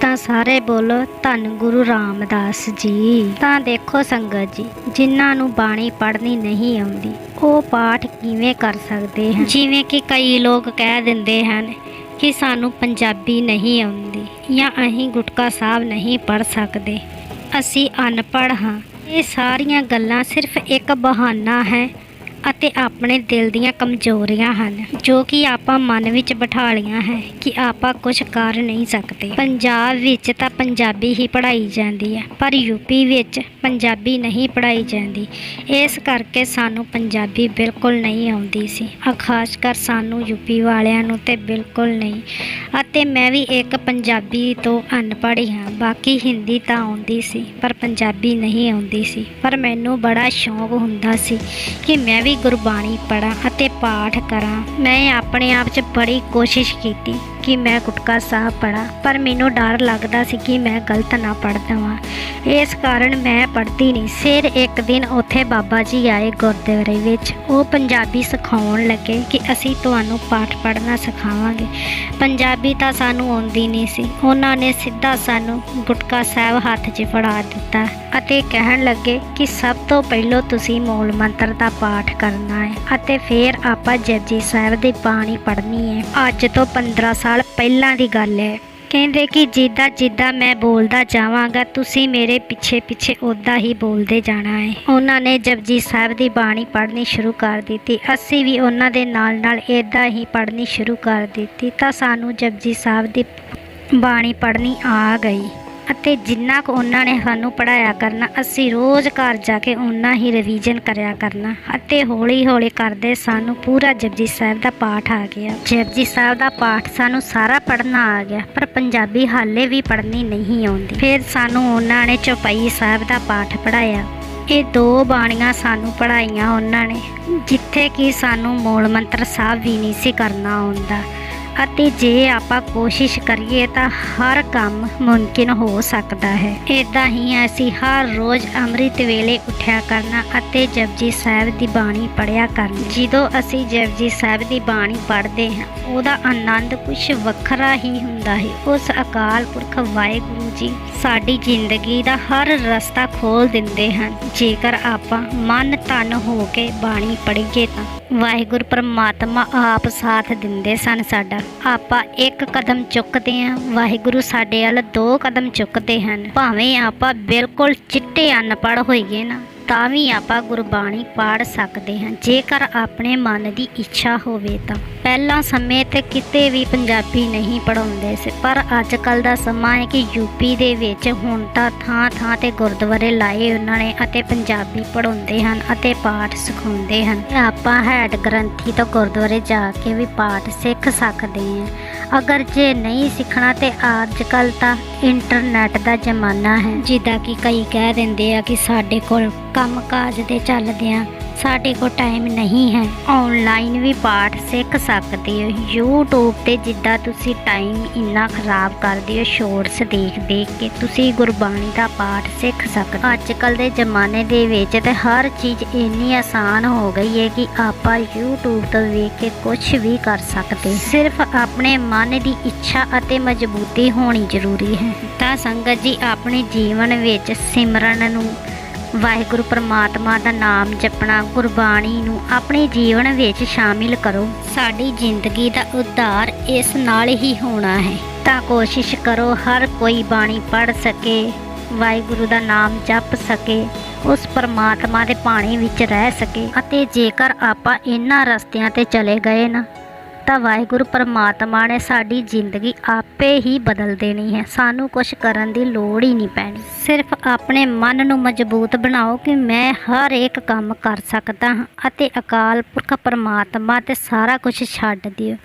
ਤਾਂ ਸਾਰੇ ਬੋਲੋ, ਧੰਨ ਗੁਰੂ ਰਾਮਦਾਸ ਜੀ। ਤਾਂ ਦੇਖੋ ਸੰਗਤ ਜੀ, ਜਿਨ੍ਹਾਂ ਨੂੰ ਬਾਣੀ ਪੜ੍ਹਨੀ ਨਹੀਂ ਆਉਂਦੀ, ਉਹ ਪਾਠ ਕਿਵੇਂ ਕਰ ਸਕਦੇ ਹਨ? ਜਿਵੇਂ ਕਿ ਕਈ ਲੋਕ ਕਹਿ ਦਿੰਦੇ ਹਨ ਕਿ ਸਾਨੂੰ ਪੰਜਾਬੀ ਨਹੀਂ ਆਉਂਦੀ ਜਾਂ ਅਸੀਂ ਗੁਟਕਾ ਸਾਹਿਬ ਨਹੀਂ ਪੜ੍ਹ ਸਕਦੇ। ਅਸੀਂ ਅਨਪੜ੍ਹ ਹਾਂ। ਇਹ ਸਾਰੀਆਂ ਗੱਲਾਂ ਸਿਰਫ ਇੱਕ ਬਹਾਨਾ ਹੈ ਅਤੇ ਆਪਣੇ ਦਿਲ ਦੀਆਂ ਕਮਜ਼ੋਰੀਆਂ ਹਨ, ਜੋ ਕਿ ਆਪਾਂ ਮਨ ਵਿੱਚ ਬਿਠਾ ਲਈਆਂ ਹੈ ਕਿ ਆਪਾਂ ਕੁਝ ਕਰ ਨਹੀਂ ਸਕਦੇ। ਪੰਜਾਬ ਵਿੱਚ ਤਾਂ ਪੰਜਾਬੀ ਹੀ ਪੜ੍ਹਾਈ ਜਾਂਦੀ ਹੈ, ਪਰ ਯੂਪੀ ਵਿੱਚ ਪੰਜਾਬੀ ਨਹੀਂ ਪੜ੍ਹਾਈ ਜਾਂਦੀ। ਇਸ ਕਰਕੇ ਸਾਨੂੰ ਪੰਜਾਬੀ ਬਿਲਕੁਲ ਨਹੀਂ ਆਉਂਦੀ ਸੀ ਆ ਖਾਸ ਕਰ ਸਾਨੂੰ ਯੂਪੀ ਵਾਲਿਆਂ ਨੂੰ ਤੇ ਬਿਲਕੁਲ ਨਹੀਂ। ਅਤੇ ਮੈਂ ਵੀ ਇੱਕ ਪੰਜਾਬੀ ਤੋਂ ਅਨਪੜ੍ਹ ਹੀ ਹਾਂ, ਬਾਕੀ ਹਿੰਦੀ ਤਾਂ ਆਉਂਦੀ ਸੀ, ਪਰ ਪੰਜਾਬੀ ਨਹੀਂ ਆਉਂਦੀ ਸੀ। ਪਰ ਮੈਨੂੰ ਬੜਾ ਸ਼ੌਂਕ ਹੁੰਦਾ ਸੀ ਕਿ ਮੈਂ ਵੀ ਗੁਰਬਾਣੀ ਪੜਾਂ ਅਤੇ ਪਾਠ ਕਰਾਂ। ਮੈਂ ਆਪਣੇ ਆਪ 'ਚ ਬੜੀ ਕੋਸ਼ਿਸ਼ ਕੀਤੀ। ਕਿ ਮੈਂ ਗੁਟਕਾ ਸਾਹਿਬ ਪੜਾਂ ਪਰ ਮੈਨੂੰ ਡਰ ਲੱਗਦਾ ਸੀ ਕਿ ਮੈਂ ਗਲਤ ਨਾ ਪੜ੍ਹ ਦੇਵਾਂ। ਇਸ ਕਾਰਨ ਮੈਂ ਪੜ੍ਹਦੀ ਨਹੀਂ। ਫਿਰ ਇੱਕ ਦਿਨ ਉੱਥੇ ਬਾਬਾ ਜੀ ਆਏ ਗੁਰਦੁਆਰੇ ਵਿੱਚ। ਉਹ ਪੰਜਾਬੀ ਸਿਖਾਉਣ ਲੱਗੇ ਕਿ ਅਸੀਂ ਤੁਹਾਨੂੰ ਪਾਠ ਪੜ੍ਹਨਾ ਸਿਖਾਵਾਂਗੇ। ਪੰਜਾਬੀ ਤਾਂ ਸਾਨੂੰ ਆਉਂਦੀ ਨਹੀਂ ਸੀ। ਉਹਨਾਂ ਨੇ ਸਿੱਧਾ ਸਾਨੂੰ ਗੁਟਕਾ ਸਾਹਿਬ ਹੱਥ 'ਚ ਫੜਾ ਦਿੱਤਾ ਅਤੇ ਕਹਿਣ ਲੱਗੇ ਕਿ ਸਭ ਤੋਂ ਪਹਿਲਾਂ ਤੁਸੀਂ ਮੂਲ ਮੰਤਰ ਦਾ ਪਾਠ ਕਰਨਾ ਹੈ ਅਤੇ ਫਿਰ ਆਪਾਂ ਜਪਜੀ ਸਾਹਿਬ ਦੀ ਬਾਣੀ ਪੜ੍ਹਨੀ ਹੈ। ਅੱਜ ਤੋਂ 15 ਸਾਲ ਪਹਿਲਾਂ ਦੀ ਗੱਲ ਹੈ। ਕਹਿੰਦੇ ਕਿ ਜਿੱਦਾਂ ਜਿੱਦਾਂ ਮੈਂ ਬੋਲਦਾ ਜਾਵਾਂਗਾ, ਤੁਸੀਂ ਮੇਰੇ ਪਿੱਛੇ ਪਿੱਛੇ ਉਦਾਂ ਹੀ ਬੋਲਦੇ ਜਾਣਾ ਹੈ। ਉਹਨਾਂ ਨੇ ਜਪਜੀ ਸਾਹਿਬ ਦੀ ਬਾਣੀ ਪੜ੍ਹਨੀ ਸ਼ੁਰੂ ਕਰ ਦਿੱਤੀ। ਅਸੀਂ ਵੀ ਉਹਨਾਂ ਦੇ ਨਾਲ ਨਾਲ ਇਦਾਂ ਹੀ ਪੜ੍ਹਨੀ ਸ਼ੁਰੂ ਕਰ ਦਿੱਤੀ ਤਾਂ ਸਾਨੂੰ ਜਪਜੀ ਸਾਹਿਬ ਦੀ ਬਾਣੀ ਪੜ੍ਹਨੀ ਆ ਗਈ। ਅਤੇ ਜਿੰਨਾ ਕੁ ਉਹਨਾਂ ਨੇ ਸਾਨੂੰ ਪੜਾਇਆ ਕਰਨਾ, ਅਸੀਂ ਰੋਜ਼ ਘਰ ਜਾ ਕੇ ਉਹਨਾਂ ਹੀ ਰਿਵੀਜ਼ਨ ਕਰਿਆ ਕਰਨਾ। ਅਤੇ ਹੌਲੀ ਹੌਲੀ ਕਰਦੇ ਸਾਨੂੰ ਪੂਰਾ ਜਪਜੀ ਸਾਹਿਬ ਦਾ ਪਾਠ ਆ ਗਿਆ। ਜਪਜੀ ਸਾਹਿਬ ਦਾ ਪਾਠ ਸਾਨੂੰ ਸਾਰਾ ਪੜ੍ਹਨਾ ਆ ਗਿਆ, ਪਰ ਪੰਜਾਬੀ ਹਾਲੇ ਵੀ ਪੜ੍ਹਨੀ ਨਹੀਂ ਆਉਂਦੀ। ਫਿਰ ਸਾਨੂੰ ਉਹਨਾਂ ਨੇ ਚੌਪਈ ਸਾਹਿਬ ਦਾ ਪਾਠ ਪੜਾਇਆ ਇਹ ਦੋ ਬਾਣੀਆਂ ਸਾਨੂੰ ਪੜਾਈਆਂ ਉਹਨਾਂ ਨੇ, ਜਿੱਥੇ ਕਿ ਸਾਨੂੰ ਮੂਲ ਮੰਤਰ ਸਾਹਿਬ ਵੀ ਨਹੀਂ ਸੀ ਕਰਨਾ ਆਉਂਦਾ। ਅਤੇ ਜੇ ਆਪਾਂ ਕੋਸ਼ਿਸ਼ ਕਰੀਏ ਤਾਂ ਹਰ ਕੰਮ ਮੁਮਕਿਨ ਹੋ ਸਕਦਾ ਹੈ। ਇਦਾਂ ਹੀ ਅਸੀਂ ਹਰ ਰੋਜ਼ ਅੰਮ੍ਰਿਤ ਵੇਲੇ ਉੱਠਿਆ ਕਰਨਾ ਅਤੇ ਜਪਜੀ ਸਾਹਿਬ ਦੀ ਬਾਣੀ ਪੜਿਆ ਕਰਨੀ। ਜਦੋਂ ਅਸੀਂ ਜਪਜੀ ਸਾਹਿਬ ਦੀ ਬਾਣੀ ਪੜ੍ਹਦੇ ਹਾਂ, ਉਹਦਾ ਆਨੰਦ ਕੁਝ ਵੱਖਰਾ ਹੀ ਹੁੰਦਾ ਹੈ। ਉਸ ਅਕਾਲ ਪੁਰਖ ਵਾਹਿਗੁਰੂ ਜੀ ਸਾਡੀ ਜ਼ਿੰਦਗੀ ਦਾ ਹਰ ਰਸਤਾ ਖੋਲ ਦਿੰਦੇ ਹਨ। ਜੇਕਰ ਆਪਾਂ ਮਨ ਤਨ ਹੋ ਕੇ ਬਾਣੀ ਪੜ੍ਹੀਏ ਤਾਂ ਵਾਹਿਗੁਰੂ ਪਰਮਾਤਮਾ ਆਪ ਸਾਥ ਦਿੰਦੇ ਸਨ ਸਾਡਾ। ਆਪਾਂ ਇੱਕ ਕਦਮ ਚੁੱਕਦੇ ਹਾਂ। ਵਾਹਿਗੁਰੂ ਸਾਡੇ ਵੱਲ ਦੋ ਕਦਮ ਚੁੱਕਦੇ ਹਨ। ਭਾਵੇਂ ਆਪਾਂ ਬਿਲਕੁਲ ਚਿੱਟੇ ਅਨਪੜ੍ਹ ਹੋਈਏ ਨਾ। ਤਾਂ ਵੀ ਆਪਾਂ ਗੁਰਬਾਣੀ ਪਾੜ ਸਕਦੇ ਹਾਂ। ਜੇਕਰ ਆਪਣੇ ਮਨ ਦੀ ਇੱਛਾ ਹੋਵੇ ਤਾਂ। ਪਹਿਲਾਂ ਸਮੇਂ ਤੇ ਕਿਤੇ ਵੀ ਪੰਜਾਬੀ ਨਹੀਂ ਪੜਾਉਂਦੇ ਸੀ, ਪਰ ਅੱਜ ਕੱਲ ਦਾ ਸਮਾਂ ਹੈ ਕਿ ਯੂਪੀ ਦੇ ਵਿੱਚ ਹੁਣ ਤਾਂ ਥਾਂ ਥਾਂ ਤੇ ਗੁਰਦੁਆਰੇ ਲਾਏ ਉਹਨਾਂ ਨੇ ਅਤੇ ਪੰਜਾਬੀ ਪੜਾਉਂਦੇ ਹਨ ਅਤੇ ਪਾਠ ਸਿਖਾਉਂਦੇ ਹਨ। ਆਪਾਂ ਹੈਡ ਗ੍ਰੰਥੀ ਤੋਂ ਗੁਰਦੁਆਰੇ ਜਾ ਕੇ ਵੀ ਪਾਠ ਸਿੱਖ ਸਕਦੇ ਹਾਂ। ਅਗਰ ਜੇ ਨਹੀਂ ਸਿੱਖਣਾ ਤੇ ਅੱਜ ਕੱਲ ਤਾਂ ਇੰਟਰਨੈਟ ਦਾ ਜ਼ਮਾਨਾ ਹੈ, ਜਿੱਦਾਂ ਕਿ ਕਈ ਕਹਿ ਦਿੰਦੇ ਆ ਕਿ ਸਾਡੇ ਕੋਲ ਕੰਮ ਕਾਜ ਦੇ ਚੱਲਦੇ ਆ। ਸਾਡੇ ਕੋਲ ਟਾਈਮ ਨਹੀਂ ਹੈ। ਆਨਲਾਈਨ ਵੀ ਪਾਠ ਸਿੱਖ ਸਕਦੇ ਹੋ। YouTube ਤੇ ਜਿੱਦਾਂ ਤੁਸੀਂ ਟਾਈਮ ਇੰਨਾ ਖਰਾਬ ਕਰਦੇ ਹੋ ਸ਼ੋਰਟਸ ਦੇਖ ਦੇਖ ਕੇ ਤੁਸੀਂ ਗੁਰਬਾਣੀ ਦਾ ਪਾਠ ਸਿੱਖ ਸਕਦੇ ਅੱਜ ਕੱਲ ਦੇ ਜ਼ਮਾਨੇ ਦੇ ਵਿੱਚ ਤੇ ਹਰ ਚੀਜ਼ ਇੰਨੀ ਆਸਾਨ ਹੋ ਗਈ ਹੈ ਕਿ ਆਪਾਂ YouTube ਤੋਂ ਵੇਖ ਕੇ ਕੁਝ ਵੀ ਕਰ ਸਕਦੇ ਸਿਰਫ ਆਪਣੇ ਮਨ ਦੀ ਇੱਛਾ ਅਤੇ ਮਜ਼ਬੂਤੀ ਹੋਣੀ ਜ਼ਰੂਰੀ ਹੈ। ਤਾਂ ਸੰਗਤ ਜੀ, ਆਪਣੇ ਜੀਵਨ ਵਿੱਚ ਸਿਮਰਨ ਨੂੰ ਵਾਹਿਗੁਰੂ ਪਰਮਾਤਮਾ ਦਾ ਨਾਮ ਜਪਣਾ, ਗੁਰਬਾਣੀ ਨੂੰ ਆਪਣੇ ਜੀਵਨ ਵਿੱਚ ਸ਼ਾਮਿਲ ਕਰੋ। ਸਾਡੀ ਜ਼ਿੰਦਗੀ ਦਾ ਉद्धाਰ ਇਸ ਨਾਲ ਹੀ ਹੋਣਾ ਹੈ। ਤਾਂ ਕੋਸ਼ਿਸ਼ ਕਰੋ ਹਰ ਕੋਈ ਬਾਣੀ ਪੜ੍ਹ ਸਕੇ, ਵਾਹਿਗੁਰੂ ਦਾ ਨਾਮ ਜਪ ਸਕੇ, ਉਸ ਪਰਮਾਤਮਾ ਦੇ ਪਾਣੀ ਵਿੱਚ ਰਹਿ ਸਕੇ ਅਤੇ ਜੇਕਰ ਆਪਾਂ ਇਹਨਾਂ ਰਸਤਿਆਂ ਤੇ ਚਲੇ ਗਏ ਨਾ ਤਾਂ ਵਾਹਿਗੁਰੂ ਪਰਮਾਤਮਾ ਨੇ ਸਾਡੀ ਜ਼ਿੰਦਗੀ ਆਪੇ ਹੀ ਬਦਲ ਦੇਣੀ ਹੈ। ਸਾਨੂੰ ਕੁਝ ਕਰਨ ਦੀ ਲੋੜ ਹੀ ਨਹੀਂ ਪੈਣੀ। ਸਿਰਫ ਆਪਣੇ ਮਨ ਨੂੰ ਮਜ਼ਬੂਤ ਬਣਾਓ ਕਿ ਮੈਂ ਹਰ ਇੱਕ ਕੰਮ ਕਰ ਸਕਦਾ ਹਾਂ ਅਤੇ ਅਕਾਲ ਪੁਰਖ ਪਰਮਾਤਮਾ ਤੇ ਸਾਰਾ ਕੁਝ ਛੱਡ ਦਿਓ।